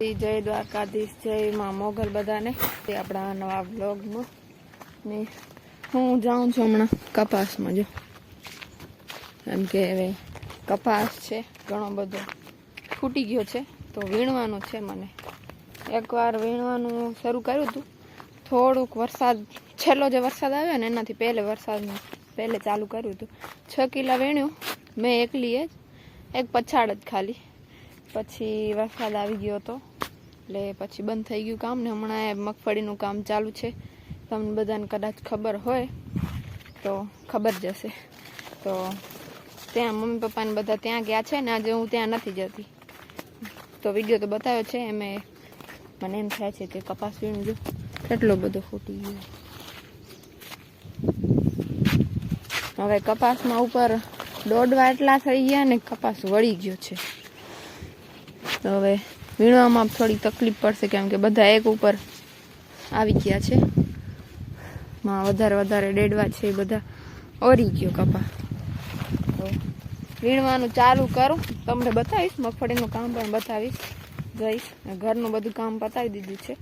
જય દ્વારકાધીશ, જય માં મોગલ બધાને. તે આપણા નવા બ્લોગમાં ને હું જાઉં છું હમણાં કપાસમાં, જો. એમ કે હવે કપાસ છે, ઘણો બધો ફૂટી ગયો છે, તો વીણવાનું છે મને. એકવાર વીણવાનું શરૂ કર્યું હતું. થોડુંક વરસાદ, છેલ્લો જે વરસાદ આવ્યો ને, એનાથી પહેલે વરસાદ પહેલે ચાલુ કર્યું હતું. છ કિલા વીણ્યું, મેં એકલીએ જ, એક પછાડ જ ખાલી. પછી વરસાદ આવી ગયો હતો. એટલે પછી બંધ થઈ ગયું કામ ને હમણાં મગફળીનું કામ ચાલુ છે. તમને બધાને કદાચ ખબર હોય તો ખબર જશે. તો ત્યાં મમ્મી પપ્પાને બધા ત્યાં ગયા છે ને આજે હું ત્યાં નથી જતી. તો વીડિયો તો બતાવ્યો છે, એમે મને એમ થાય છે કે કપાસ વીણું જો. કેટલો બધો ફૂટી ગયો. હવે કપાસમાં ઉપર દોડવા એટલા થઈ ગયા ને કપાસ વળી ગયો છે. તો હવે વીણવામાં થોડી તકલીફ પડશે કેમ કે બધા એક ઉપર આવી ગયા છે. માં વધારે વધારે ડેડવા છે બધા. ઓરી ગયો કપા. તો વીણવાનું ચાલુ કરું. તમને બતાવીશ, મગફળીનું કામ પણ બતાવીશ. જઈશ. ઘરનું બધું કામ પતાવી દીધું છે.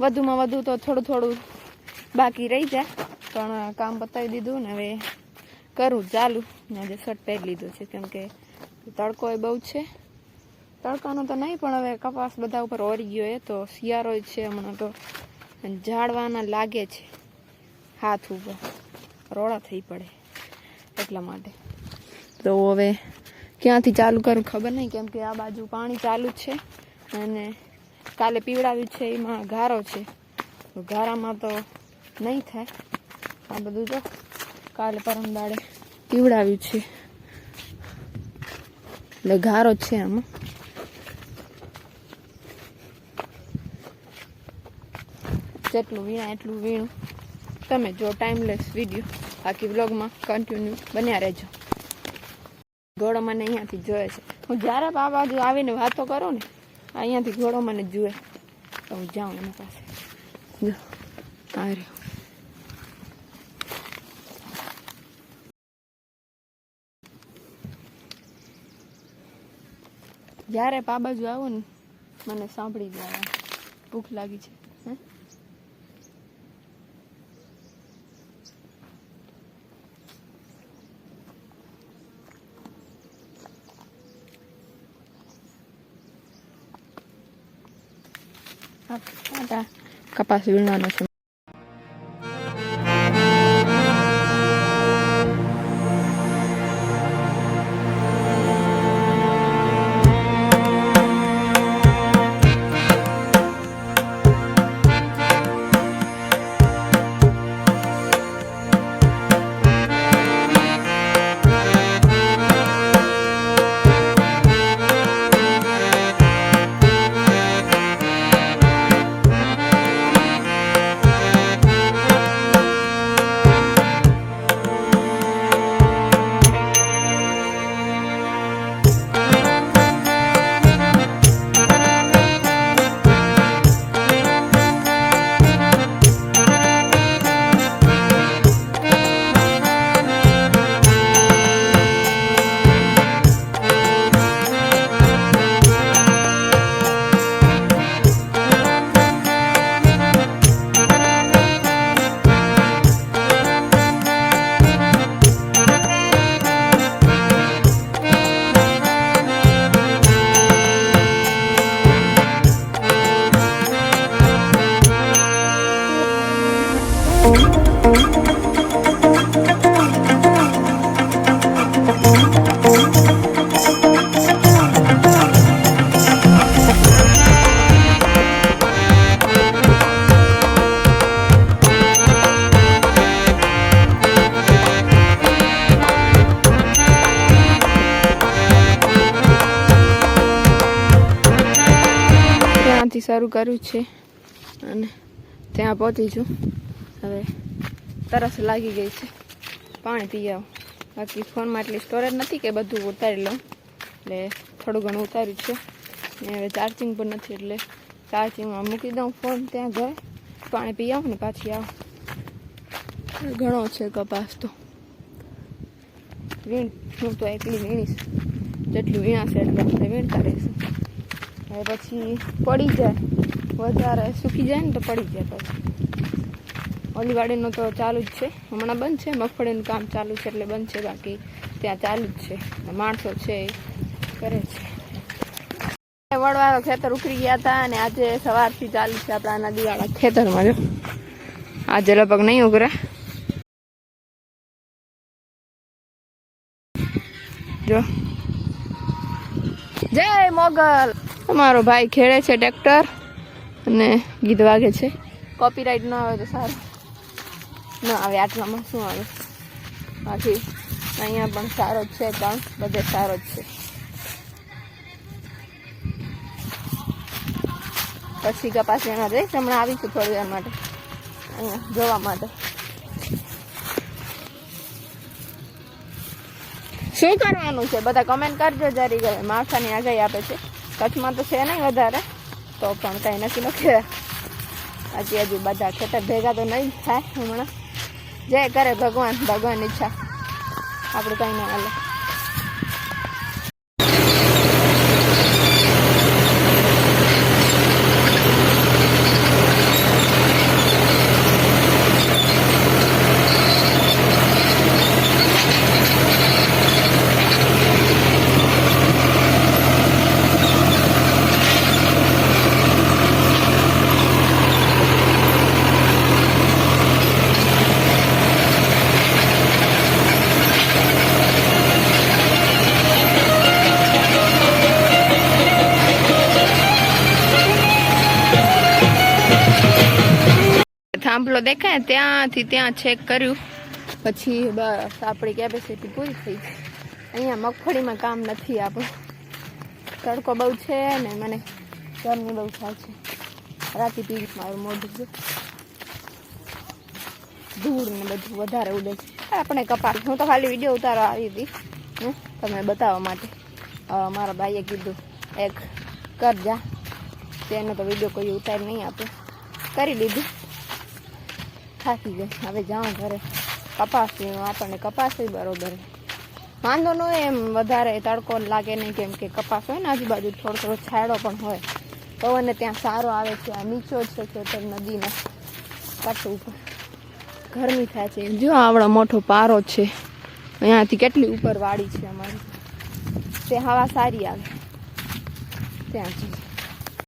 વધુમાં વધુ તો થોડું થોડું બાકી રહી જાય, પણ કામ પતાવી દીધું ને હવે કરું ચાલુ. ને આજે શર્ટ પહેરી લીધો છે, કેમ કે તડકો એ બહુ છે. તડકાનો તો નહીં, પણ હવે કપાસ બધા ઉપર ઓરી ગયો એ તો શિયાળો છે હમણાં તો. ઝાડવાના લાગે છે, હાથ ઉપર. રોળા થઈ પડે એટલા માટે. તો હવે ક્યાંથી ચાલુ કરું ખબર નહીં, કેમ કે આ બાજુ પાણી ચાલુ છે અને કાલે પીવડાવ્યું છે, એમાં ગારો છે. તો ગારામાં તો નહીં થાય. આ બધું તો કાલે પરમ દાડે પીવડાવ્યું છે. એટલે ગારો છે આમાં. જેટલું વીણા, એટલું વીણું. તમે જો ટાઈમલેસ વીડિયો બાકી વ્લોગમાં કન્ટિન્યુ બન્યા રહેજો. ઘોડો મને અહીંયાથી જોયે છે. હું જ્યારે આ બાજુ આવીને વાતો કરું ને, અહીંયાથી ઘોડો મને જુએ. તો હું જાઉં એના પાસે. જો, આ રહ્યો. જ્યારે પા બાજુ આવું ને, મને સાંભળી જાય. ભૂખ લાગી છે. હે? આ કપાસ વીણવાનો શરૂ કર્યું છે અને ત્યાં પહોંચી છું. હવે તરસ લાગી ગઈ છે. પાણી પી આવું. બાકી ફોનમાં એટલી સ્ટોરેજ નથી કે બધું ઉતારી લઉં. એટલે થોડું ઘણું ઉતાર્યું છે. ને હવે ચાર્જિંગ પણ નથી એટલે ચાર્જિંગમાં મૂકી દઉં ફોન ત્યાં ઘરે. પાણી પી આવું ને પાછી આવું. ઘણો છે કપાસ તો. વીણ, હું તો એકલી વીણીશ. જેટલું વીણાશે એટલે આપણે વીણતા રહીશું. હવે પછી પડી જાય. વધારે સૂકી જાય ને તો પડી જાય પછી. ઓલીવાડીનું તો ચાલુ જ છે. હમણાં બંધ છે. મગફળીનું કામ ચાલુ છે એટલે બંધ છે. બાકી ત્યાં ચાલુ જ છે. માણસો છે કરે છે. વડવાળો ખેતર ઉખડી ગયા હતા અને આજે સવારથી ચાલુ છે આપણા નદીવાળા ખેતરમાં, જો. આજે લગભગ નહીં ઉગરે. જો. જય મોગલ! અમારો ભાઈ ખેડે છે ટ્રેક્ટર અને ગીત વાગે છે. કોપીરાઇટ ન આવે તો સારું. ના આવે, આટલામાં શું આવે? બાકી અહીંયા પણ સારો જ છે કામ બધે સારો જ છે. પછી કપાસ લેવા જઈશ હમણાં આવીશું થોડી વાર માટે. અહીંયા જોવા માટે. શું કરવાનું છે? બધા કમેન્ટ કરજો જરી ગયે માવઠાની આગાહી આપે છે. કચ્છમાં તો છે નહીં વધારે. તો પણ કંઈ નક્કી નથી હજી હજી બધા ખેતર ભેગા તો નહીં થાય હમણાં. જે કરે ભગવાન ભગવાન ઈચ્છા. આપણે કંઈ ના હાલે. થાંભલો દેખાય ત્યાંથી ત્યાં ચેક કર્યું. પછી બસ, આપણી કેપેસિટી પૂરી થઈ અહીંયા મગફળીમાં કામ નથી આપણું. તડકો બહુ છે ને, મને ગરમી બહુ થાય છે. રાતે પી મારું મોઢું ધૂળ ને બધું વધારે ઉડે છે. આપણે કપાસ, હું તો ખાલી વીડિયો ઉતારવા આવી હતી. તમને બતાવવા માટે. મારા ભાઈએ કીધું, એક કરજા તેનો તો વીડિયો કોઈ ઉતારી નહીં આપે. કરી લીધું થાકી ગઈ હવે જાઉં ઘરે. કપાસ આપણને કપાસ બરોબર. વાંધો ન હોય એમ વધારે તડકો લાગે નહીં કેમ કે કપાસ હોય ને આજુબાજુ થોડો થોડો છાંયડો પણ હોય. પવનને ત્યાં સારો આવે છે, આ નીચો જ છે ખેતર નદીના. કટ ઉપર. ગરમી થાય છે. જો આવડો મોટો પારો છે. અહીંયાથી કેટલી ઉપર વાડી છે અમારી. તે હવા સારી આવે. ત્યાં છે